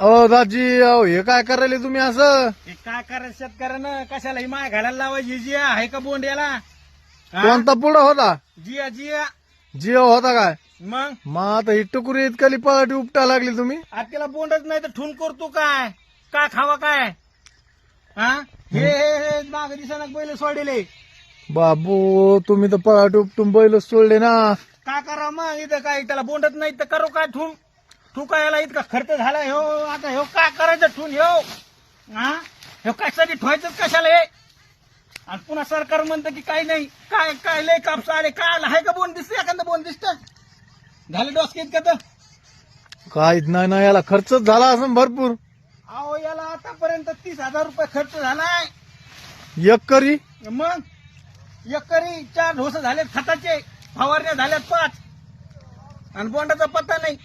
अहो दाजी अहो हे काय करायले तुम्ही असं? हे काय करायचं शेतकऱ्यानं? कशाला ही माय घालायला लावायची? जिया आहे का बोंड याला? हा? कोणता पुढं होता? जिया जिया. जिओ होता काय? मग? मग आता ही टुकुरी इतकली पळाटी उपटा लागली तुम्ही. आपल्याला बोंडच नाही तर ठून करतो काय? काय खावा काय? हा? हे हे हे माग दिसाना पहिले सोडले बाबू तुम्ही तर पळाटी उपटून बैल सोडले ना. काय करा मग? इथं काय त्याला बोंडत नाही तर करू काय ठून ठू काय याला इतका खर्च झाला ह्यो आता ह्यो काय करायचं ठून ह्यो? हा ह्यो कशासाठी ठेवायचं? कशाला हे? आणि पुन्हा सरकार म्हणतं की काही नाही. काय काय लय कापसा आले? काय आलं? आहे का बोन दिसतं एखादं बोन दिसत झालं डोस का काहीच नाही ना याला खर्चच झाला असं भरपूर. अहो याला आतापर्यंत तीस हजार रुपये खर्च झालाय. एक करी? मग? एकरी चार ढोस झालेत खताचे फवारण्या झाल्यात पाच. आणि बोंडाचा पत्ता नाही.